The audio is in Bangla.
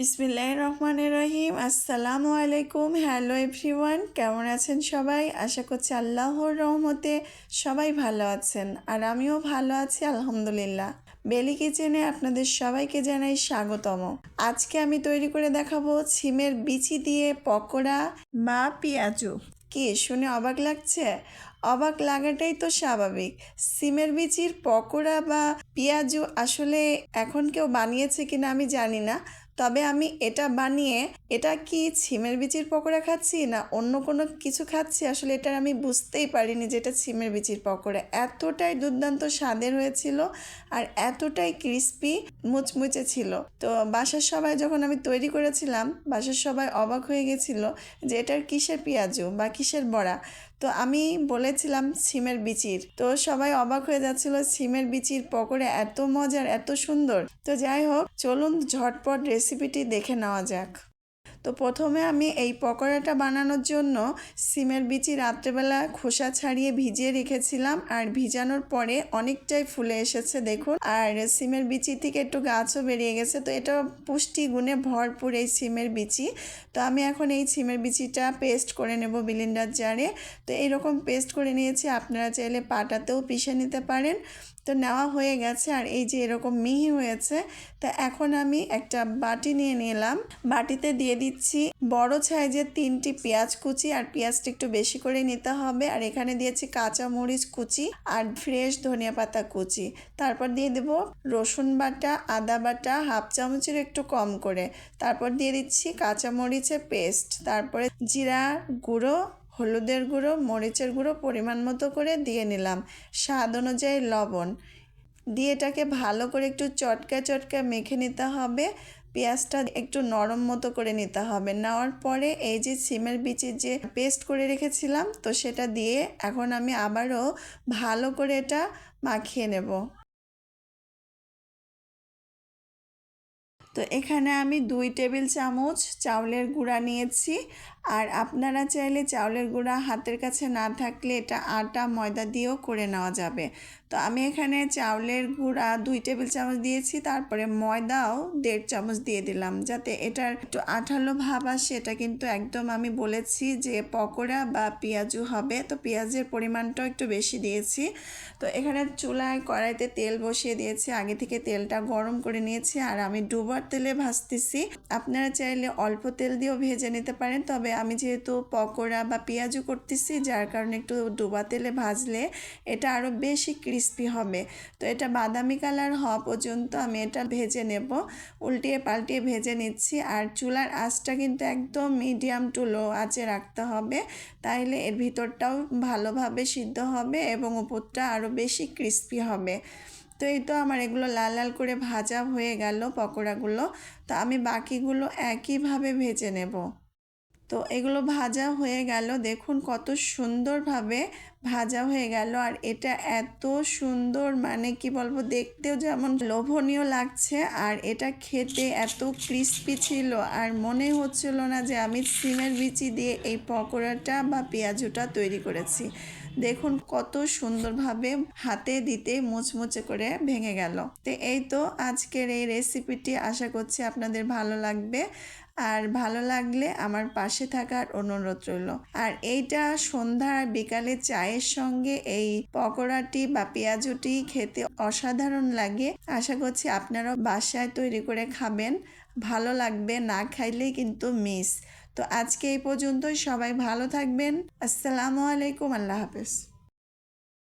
বিসমিল্লাহ রহমানের রহিম। আসসালামু আলাইকুম হ্যালো এভরিওয়ান কেমন আছেন সবাই? আশা করছি আল্লাহর রহমতে সবাই ভালো আছেন আর আমিও ভালো আছি, আলহামদুলিল্লাহ। বেলি কিচেনে আপনাদের সবাইকে জানাই স্বাগতম। আজকে আমি তৈরি করে দেখাবো ছিমের বিচি দিয়ে পকোড়া বা পেঁয়াজু। কি, শুনে অবাক লাগছে? অবাক লাগাটাই তো স্বাভাবিক। সিমের বিচির পকোড়া বা পেঁয়াজু আসলে এখন কেউ বানিয়েছে কিনা আমি জানি না। তবে আমি এটা বানিয়ে, এটা কি ছিমের বিচির পকোড়া খাচ্ছি না অন্য কোনো কিছু খাচ্ছি? আসলে এটা আমি বুঝতেই পারিনি যে এটা ছিমের বিচির পকোড়া। এতটাই দুর্দান্ত স্বাদের হয়েছিল আর এতটাই ক্রিস্পি মুচমুচে ছিল। তো বাসার সবাই যখন আমি তৈরি করেছিলাম, বাসার সবাই অবাক হয়ে গেছিল যে এটার কিসের পেঁয়াজু বা কিসের বড়া? তো আমি বলেছিলাম সিমের বিচির। তো সবাই অবাক হয়ে যাচ্ছিল, সিমের বিচির পকোড়ে এত মজার, এত সুন্দর। তো যাই হোক, চলুন ঝটপট রেসিপিটি দেখে নেওয়া যাক। তো প্রথমে আমি এই পকোড়াটা বানানোর জন্য সিমের বিচি রাত্রেবেলা খোসা ছাড়িয়ে ভিজিয়ে রেখেছিলাম। আর ভিজানোর পরে অনেকটাই ফুলে এসেছে, দেখুন। আর সিমের বিচি থেকে একটু গাছও বেরিয়ে গেছে, তো এটা পুষ্টি গুণে ভরপুর এই সিমের বিচি। তো আমি এখন এই সিমের বিচিটা পেস্ট করে নেব বিলিন্ডার জারে। তো এইরকম পেস্ট করে নিয়েছি, আপনারা চাইলে পাটাতেও পিষে নিতে পারেন। তো নেওয়া হয়ে গেছে আর এই যে এরকম মিহি হয়েছে, তা এখন আমি একটা বাটি নিয়ে নিলাম। বাটিতে দিয়ে দিচ্ছি বড় সাইজের তিনটি পেঁয়াজ কুচি আর পেঁয়াজটা একটু বেশি করে নিতে হবে। আর এখানে দিয়েছি কাঁচা মরিচ কুচি আর ফ্রেশ ধনিয়া পাতা কুচি। তারপর দিয়ে দেব রসুন বাটা, আদা বাটা, হাফ চামচের একটু কম করে। তারপর দিয়ে দিচ্ছি কাঁচা মরিচের পেস্ট। তারপরে জিরা গুঁড়ো হলুদের গুঁড়ো, মরিচের গুঁড়ো পরিমাণ মতো করে দিয়ে নিলাম। স্বাদ অনুযায়ী লবণ। দিয়ে এটাকে ভালো করে একটু চটকা চটকা মেখে নিতে হবে। পেঁয়াজটা একটু নরম মতো করে নিতে হবে। নেওয়ার পরে এই যে সিমের বিচির যে পেস্ট করে রেখেছিলাম, তো সেটা দিয়ে এখন আমি আবারও ভালো করে এটা মাখিয়ে নেব। তো এখানে আমি দুই টেবিল চামচ চাউলের গুঁড়া নিয়েছি। আর আপনারা চাইলে চাউলের গুঁড়া হাতের কাছে না থাকলে এটা আটা, ময়দা দিয়েও করে নেওয়া যাবে। তো আমি এখানে চাউলের গুঁড়া দুই টেবিল চামচ দিয়েছি, তারপরে ময়দাও দেড় চামচ দিয়ে দিলাম যাতে এটার একটু আঠালো ভাব আসে। এটা কিন্তু একদম আমি বলেছি যে পকোড়া বা পেঁয়াজু হবে, তো পেঁয়াজের পরিমাণটাও একটু বেশি দিয়েছি। তো এখানে চুলায় কড়াইতে তেল বসিয়ে দিয়েছি, আগে থেকে তেলটা গরম করে নিয়েছি আর আমি ডুবার তেলে ভাজতেছি। আপনারা চাইলে অল্প তেল দিয়েও ভেজে নিতে পারেন, তবে আমি যেহেতু পকোড়া বা পেঁয়াজু করতেছি, যার কারণে একটু ডোবা তেলে ভাজলে এটা আরও বেশি ক্রিস্পি হবে। তো এটা বাদামি কালার হওয়া পর্যন্ত আমি এটা ভেজে নেব। উল্টিয়ে পাল্টিয়ে ভেজে নিচ্ছি। আর চুলার আঁচটা কিন্তু একদম মিডিয়াম টু লো আঁচে রাখতে হবে। তাইলে এর ভিতরটাও ভালোভাবে সিদ্ধ হবে এবং উপরটা আরও বেশি ক্রিস্পি হবে। তো এই তো আমার এগুলো লাল লাল করে ভাজা হয়ে গেল পকোড়াগুলো। তো আমি বাকিগুলো একইভাবে ভেজে নেব। তো এগুলো ভাজা হয়ে গেল। দেখুন কত সুন্দরভাবে ভাজা হয়ে গেল। আর এটা এত সুন্দর মানে কি বলব, দেখতেও যেমন লোভনীয় লাগছে। আর এটা খেতে এত ক্রিস্পি ছিল। আর মনে হচ্ছিল না যে আমি সিমের বিচি দিয়ে এই পকোড়াটা বা পেঁয়াজুটা তৈরি করেছি। দেখুন কত সুন্দরভাবে হাতে দিতে মুচমুচে করে ভেঙে গেল। তো এই তো আজকের এই রেসিপিটি আশা করছি আপনাদের ভালো লাগবে। আর ভালো লাগলে আমার পাশে থাকার অনুরোধ রইল। আর এইটা সন্ধ্যা আর বিকালে চায়ের সঙ্গে এই পকোড়াটি বা পেঁয়াজুটি খেতে অসাধারণ লাগে। আশা করছি আপনারাও বাসায় তৈরি করে খাবেন। ভালো লাগবে না খাইলেই কিন্তু মিস তো আজকে এই পর্যন্তই। সবাই ভালো থাকবেন। আসসালামু আলাইকুম। আল্লাহ হাফেজ।